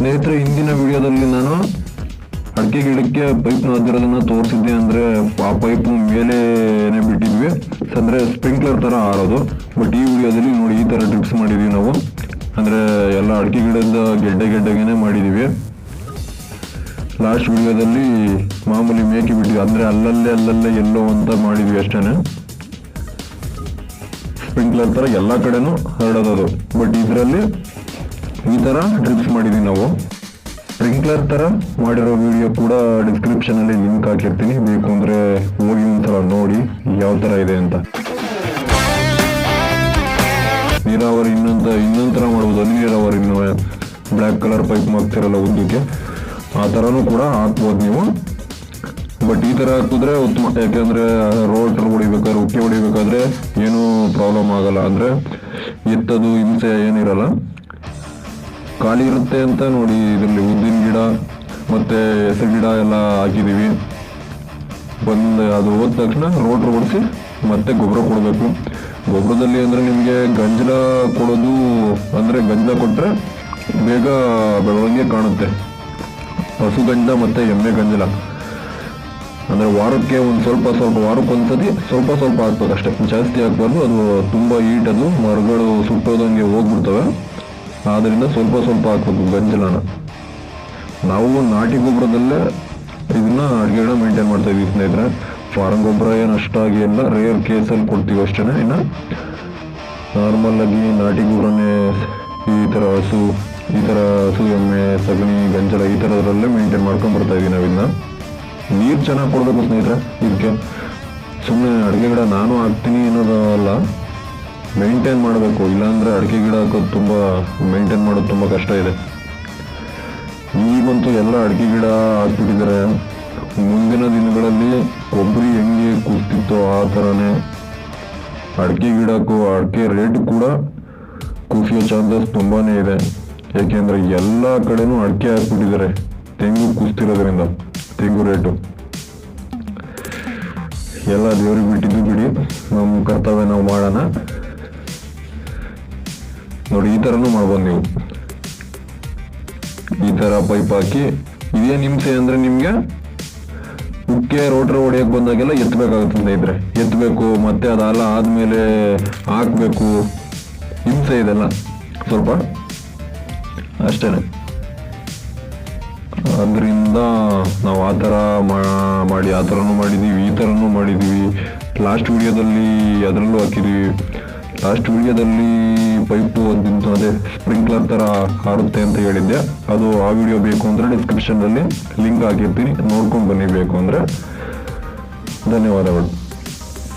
ಸ್ನೇಹಿತರೆ, ಹಿಂದಿನ ವಿಡಿಯೋದಲ್ಲಿ ನಾನು ಅಡಿಕೆ ಗಿಡಕ್ಕೆ ಪೈಪ್ ನಾದಿರೋದನ್ನ ತೋರಿಸಿದ್ದೆ ಅಂದ್ರೆ ಆ ಪೈಪ್ ಮೇಲೇನೆ ಬಿಟ್ಟಿದ್ವಿ. ಅಂದ್ರೆ ಸ್ಪ್ರಿಂಕ್ಲರ್ ತರ ಆರೋದು ಬಟ್ ಈ ವಿಡಿಯೋದಲ್ಲಿ ನೋಡಿ ಈ ತರ ಡ್ರಿಪ್ಸ್ ಮಾಡಿದೀವಿ ನಾವು. ಅಂದ್ರೆ ಎಲ್ಲ ಅಡಿಕೆ ಗಿಡದ ಗೆಡ್ಡೆ ಗೆಡ್ಡೆಗೆನೆ ಮಾಡಿದೀವಿ. ಲಾಸ್ಟ್ ವಿಡಿಯೋದಲ್ಲಿ ಮಾಮೂಲಿ ಮೇಕಿ ಬಿಟ್ಟಿದ್ವಿ. ಅಂದ್ರೆ ಅಲ್ಲಲ್ಲೇ ಅಲ್ಲಲ್ಲೇ ಎಲ್ಲೋ ಅಂತ ಮಾಡಿದ್ವಿ ಅಷ್ಟೇನೆ. ಸ್ಪ್ರಿಂಕ್ಲರ್ ತರ ಎಲ್ಲ ಕಡೆನೂ ಹರಡೋದು ಬಟ್ ಇದರಲ್ಲಿ ಈ ತರ ಡ್ರಿಪ್ಸ್ ಮಾಡಿದ್ದೀವಿ ನಾವು. ಸ್ಪ್ರಿಂಕ್ಲರ್ ತರ ಮಾಡಿರೋ ವಿಡಿಯೋ ಕೂಡ ಡಿಸ್ಕ್ರಿಪ್ಷನ್ ಅಲ್ಲಿ ಲಿಂಕ್ ಹಾಕಿರ್ತೀನಿ. ಬೇಕು ಅಂದ್ರೆ ಹೋಗಿ ಒಂದ್ಸಲ ನೋಡಿ ಯಾವ ತರ ಇದೆ ಅಂತ. ನೀರಾವರಿ ಇನ್ನೊಂದ, ಇನ್ನೊಂದು ಥರ ಮಾಡ್ಬೋದು. ಹನಿ ನೀರಾವರಿ ಬ್ಲ್ಯಾಕ್ ಕಲರ್ ಪೈಪ್ ಹಾಕ್ತಿರಲ್ಲ ಉದ್ದಕ್ಕೆ. ಆ ಥರನೂ ಕೂಡ ಹಾಕ್ಬೋದು ನೀವು. ಬಟ್ ಈ ಥರ ಹಾಕಿದ್ರೆ ಉತ್ತಮ. ಯಾಕೆಂದರೆ ರೋಡ್ ಹೊಡಿಬೇಕಾದ್ರೆ, ಉಕ್ಕೆ ಹೊಡಿಬೇಕಾದ್ರೆ ಏನೂ ಪ್ರಾಬ್ಲಮ್ ಆಗಲ್ಲ. ಅಂದ್ರೆ ಎತ್ತದು ಹಿಂಸೆ ಏನಿರಲ್ಲ. ಖಾಲಿ ಇರುತ್ತೆ ಅಂತ ನೋಡಿ ಇದರಲ್ಲಿ ಉದ್ದಿನ ಗಿಡ ಮತ್ತೆ ಹೆಸರು ಗಿಡ ಎಲ್ಲ ಹಾಕಿದ್ದೀವಿ. ಬಂದು ಅದು ಹೋದ ತಕ್ಷಣ ರೋಟ್ರ್ ಹೊಡಿಸಿ ಮತ್ತೆ ಗೊಬ್ಬರ ಕೊಡಬೇಕು. ಗೊಬ್ಬರದಲ್ಲಿ ಅಂದರೆ ನಿಮಗೆ ಗಂಜಲ ಕೊಡೋದು ಅಂದರೆ ಗಂಜಲ ಕೊಟ್ಟರೆ ಬೇಗ ಬೆಳವಣಿಗೆ ಕಾಣುತ್ತೆ. ಹಸು ಗಂಜಲ ಮತ್ತು ಎಮ್ಮೆ ಗಂಜಲ. ಅಂದರೆ ವಾರಕ್ಕೆ ಒಂದು ಸ್ವಲ್ಪ ಸ್ವಲ್ಪ ವಾರಕ್ಕೆ ಒಂದ್ಸತಿ ಸ್ವಲ್ಪ ಸ್ವಲ್ಪ ಹಾಕ್ಬೇಕು ಅಷ್ಟೇ ಜಾಸ್ತಿ ಹಾಕ್ಬಾರ್ದು ಅದು ತುಂಬ ಹೀಟ್ ಅದು, ಮರಗಳು ಸುಟ್ಟೋದಂಗೆ ಹೋಗ್ಬಿಡ್ತವೆ. ಆದ್ರಿಂದ ಸ್ವಲ್ಪ ಸ್ವಲ್ಪ ಹಾಕ್ಬೇಕು ಗಂಜಲನ. ನಾವು ನಾಟಿ ಗೊಬ್ಬರದಲ್ಲೇ ಇದನ್ನ ಅಡುಗೆನ ಮೇಂಟೈನ್ ಮಾಡ್ತಾ ಸ್ನೇಹಿತರೆ. ಫಾರಂ ಗೊಬ್ಬರ ಏನು ಅಷ್ಟಾಗಿ ಎಲ್ಲ ರೇರ್ ಕೇಸಲ್ಲಿ ಕೊಡ್ತೀವಿ ಅಷ್ಟೇ ಇನ್ನು ನಾರ್ಮಲ್ ಆಗಿ ನಾಟಿ ಗೊಬ್ಬರನೇ ಈ ಥರ ಹಸು, ಈ ಥರ ಹಸು ಎಮ್ಮೆ, ಸಗಣಿ, ಗಂಜಲ ಈ ಥರದ್ರಲ್ಲೇ ಮೇಂಟೈನ್ ಮಾಡ್ಕೊಂಡ್ ಬರ್ತಾ ಇದೀವಿ ನಾವಿನ್ನ. ನೀರು ಚೆನ್ನಾಗಿ ಕೊಡಬೇಕು ಸ್ನೇಹಿತರೆ, ಇದಕ್ಕೆ. ಸುಮ್ಮನೆ ಅಡುಗೆ ಗಿಡ ನಾನು ಹಾಕ್ತೀನಿ ಅನ್ನೋದು ಅಲ್ಲ ಮೇಂಟೈನ್ ಮಾಡಬೇಕು, ಇಲ್ಲಾಂದ್ರೆ ಅಡಿಕೆ ಗಿಡ ಹಾಕೋದು ತುಂಬ ಮೇಂಟೈನ್ ಮಾಡೋದು ತುಂಬ ಕಷ್ಟ ಇದೆ. ಈಗಂತೂ ಎಲ್ಲ ಅಡಿಕೆ ಗಿಡ ಹಾಕ್ಬಿಟ್ಟಿದ್ದಾರೆ. ಮುಂದಿನ ದಿನಗಳಲ್ಲಿ ಕೊಬ್ಬರಿ ಹೆಂಗೆ ಕುಸ್ತಿತ್ತೋ ಆ ಥರನೇ ಅಡಿಕೆ ಗಿಡಕ್ಕೂ ಅಡಿಕೆ ರೇಟ್ ಕೂಡ ಕುಸಿಯೋ ಚಾನ್ಸಸ್ ತುಂಬಾ ಇದೆ. ಏಕೆಂದರೆ ಎಲ್ಲ ಕಡೆನೂ ಅಡಿಕೆ ಹಾಕ್ಬಿಟ್ಟಿದ್ದಾರೆ. ತೆಂಗು ಕುಸ್ತಿರೋದ್ರಿಂದ, ತೆಂಗು ರೇಟು ಎಲ್ಲ ದೇವ್ರಿಗೆ ಬಿಟ್ಟಿದ್ದು ಬಿಡಿ. ನಮ್ಮ ಕರ್ತವ್ಯ ನಾವು ಮಾಡೋಣ. ನೋಡಿ, ಈ ತರನು ಮಾಡ್ಬೋದು ನೀವು. ಈ ತರ ಪೈಪ್ ಹಾಕಿ ಇದೇನ್ ಹಿಂಸೆ ಅಂದ್ರೆ ನಿಮ್ಗೆ ಉಕ್ಕೆ, ರೋಟರ್ ಹೊಡಿಯಕ್ ಬಂದಾಗೆಲ್ಲ ಎತ್ತಬೇಕಾಗುತ್ತೆ ಇದ್ರೆ. ಎತ್ತಬೇಕು ಮತ್ತೆ ಅದೆಲ್ಲ ಆದಮೇಲೆ ಹಾಕ್ಬೇಕು. ಹಿಂಸೆ ಇದೆಲ್ಲ, ಸ್ವಲ್ಪ. ಅಷ್ಟೇನೆ. ಅದರಿಂದ ನಾವು ಆ ಥರ ಮಾಡಿ, ಆ ಥರನೂ ಮಾಡಿದ್ದೀವಿ, ಈ ಥರನೂ ಮಾಡಿದ್ದೀವಿ. ಲಾಸ್ಟ್ ವಿಡಿಯೋದಲ್ಲಿ ಅದರಲ್ಲೂ ಹಾಕಿದ್ದೀವಿ. ಲಾಸ್ಟ್ ವಿಡಿಯೋದಲ್ಲಿ ಪೈಪು ಅದಿಂತ ಅದೇ ಸ್ಪ್ರಿಂಕ್ಲರ್ ಥರ ಹಾರುತ್ತೆ ಅಂತ ಹೇಳಿದ್ದೆ. ಅದು ಆ ವಿಡಿಯೋ ಬೇಕು ಅಂದರೆ ಡಿಸ್ಕ್ರಿಪ್ಷನಲ್ಲಿ ಲಿಂಕ್ ಹಾಕಿರ್ತೀನಿ. ನೋಡ್ಕೊಂಡು ಬನ್ನಿ ಬೇಕು ಅಂದರೆ. ಧನ್ಯವಾದಗಳು.